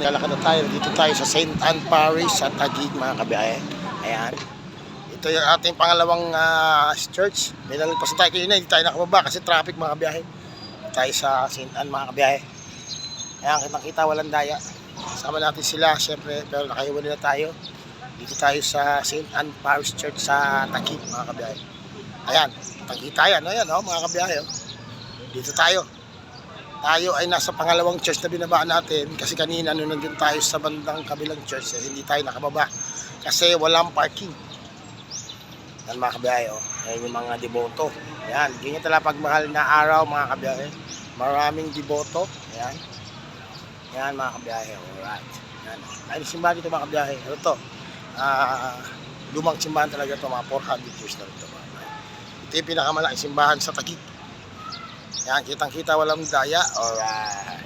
Lalakad na tayo. Dito tayo sa St. Anne Parish sa Taguig mga kabiyahe. Ayan. Ito yung ating pangalawang ah, church. May lalagpas tayo kanina. Hindi tayo nakababa kasi traffic mga kabiyahe. Tayo sa St. Anne mga kabiyahe. Ayan, kitang kita walang daya. Kasama natin sila syempre pero nakaiwala na tayo. Dito tayo sa St. Anne Parish Church sa Taguig mga kabiyahe. Ayan, kitang kita yan. Ayan oh, mga kabiyahe. Oh. Dito tayo tayo ay nasa pangalawang church na binabaan natin kasi kanina nung nandun tayo sa bandang kabilang church eh, hindi tayo nakababa kasi walang parking. Yan mga kabiyahe oh. yan yung mga deboto. Yan, ganyan talaga pag mahal na araw mga kabiyahe. Maraming deboto. Yan yan mga kabiyahe alright. Yan. ay simbahan dito mga kabiyahe. Ano to? Ah lumang simbahan talaga to mga 400 years na mga kabiyahe. ito yung pinakamalaking simbahan sa Taguig yan, kitang-kita walang daya. Alright.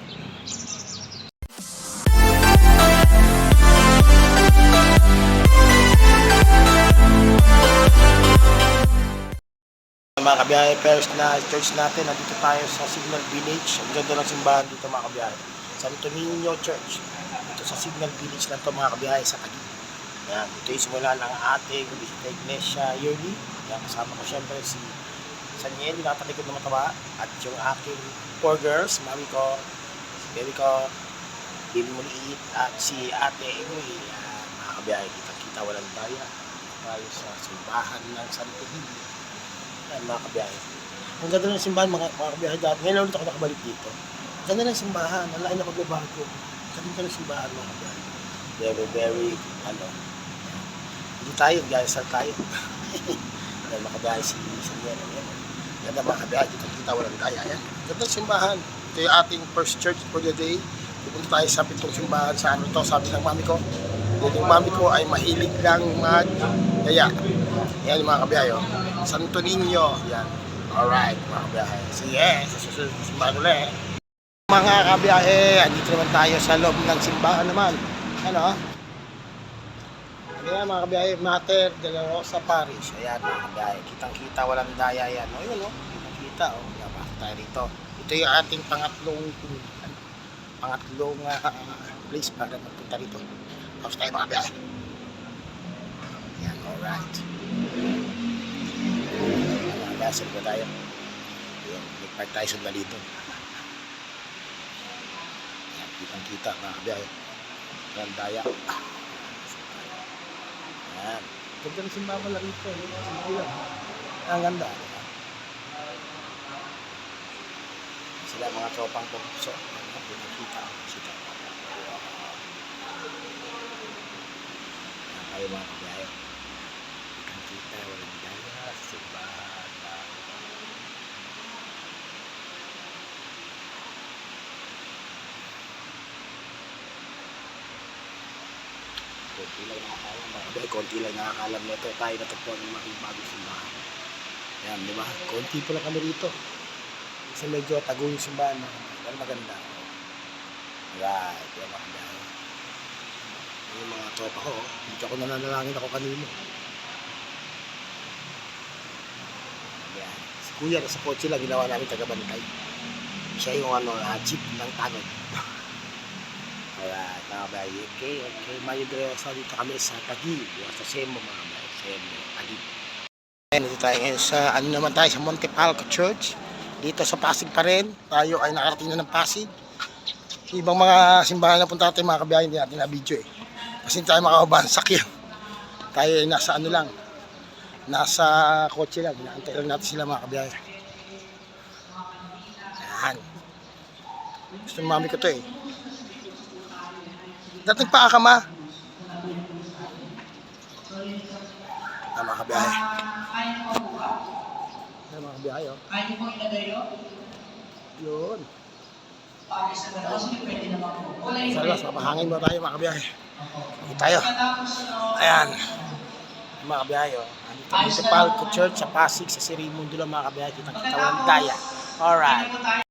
Mga kabiyahe, first na church natin, nandito tayo sa Signal Village. Ang ganda ng simbahan dito mga kabiyahe. Santo Niño Church. Dito sa Signal Village lang to mga kabiyahe sa Taguig. Yan, ito yung simula ng ating Visita Iglesia yearly. Yan, kasama ko syempre si Saniel, yung natalikod na mataba. At yung aking four girls, mami ko, si baby ko, baby mo liit, at si ate Emily. Yan, mga kita-kita walang daya. Tayo sa simbahan ng Santo Niño. Yan, mga kabiyahe. Ang ganda ng simbahan, mga, mga kabiyahe dati. Ngayon ulit ako nakabalik dito. Ang ganda ng simbahan, ang laki na pagbabago. Ang ganda ng simbahan, mga kabiyahe. Very, very, ano, hindi tayo, guys, saan tayo. Yan, mga si Saniel. Yan, Ganda mga kabiyahe, dito kita walang daya. Yan, ganda ng simbahan. Ito yung ating first church for the day. Pupunta tayo sa pitong simbahan sa ano to, sabi ng mami ko. Dito yung mami ko ay mahilig lang mag-daya. Yan yung mga kabiyahe. Oh. Santo Niño. Yan. Alright, mga kabiyahe. Sige, sa susunod na simbahan ulit. Mga kabiyahe, andito naman tayo sa loob ng simbahan naman. Ano? Ano yan mga kabiyahe? Mater de la Rosa Parish. Ayan mga kabiyahe. Kitang-kita, walang daya yan. O yun o. Kitang-kita o. Yapasok tayo rito. Ito yung ating pangatlong pangatlong ah, place para magpunta rito. Tapos tayo mga kabiyahe. Yan, alright. Mga gasol ko tayo. Ayan, may park tayo sa dito. Yan, kitang-kita mga kabiyahe. Yan, daya. Yan. Ganda ng simbahan mo lang ito. Ang ganda. Sila mga tropang pagpuso. Kita-kita. Kita. Yan tayo mga kabiyahe. Kita, walang daya. sa Simbahan. Konti lang nakakalam mga kabiyahe, konti lang nakakalam nito tayo natagpuan ng mga bagong simbahan. Yan di ba? Konti pa lang kami rito. Kasi medyo tago yung simbahan pero maganda. Right yan mga kabiyahe yung mga tropa ko oh. dito ako nananalangin ako kanino. Yan si kuya sa kotse lang ginawa namin tagabantay. Siya yung ano uh, jeep ng tanod Alright, mga kabayi. Okay, okay. Mayo Dreosa dito kami sa Taguig. Sa Semo, mga kabayi. Semo, Taguig. Ayan, dito tayo ngayon sa, ano naman tayo, sa Monte Palco Church. Dito sa Pasig pa rin. Tayo ay nakarating na ng Pasig. Ibang mga simbahan na punta natin, mga kabayi, hindi natin na-video eh. Kasi tayo makababansak yun. Tayo ay nasa ano lang, nasa kotse lang. Inaantay lang natin sila, mga kabayi. Ayan. Gusto mami ko to eh. Dating paa ka ma. Ah, mga kabiyahe. Ah, mga kabiyahe, oh. Kaya niyo po ilagay yun? Yun. Para sa gatos, hindi pwede naman po. Wala yung Sa labas, mapahangin mo tayo, mga kabiyahe. Dito tayo. Ano, Ayan. Mga kabiyahe, oh. Andito ang Municipal Church sa Pasig, sa Sirimundo lang, mga kabiyahe. Kitang kita walang daya. Alright.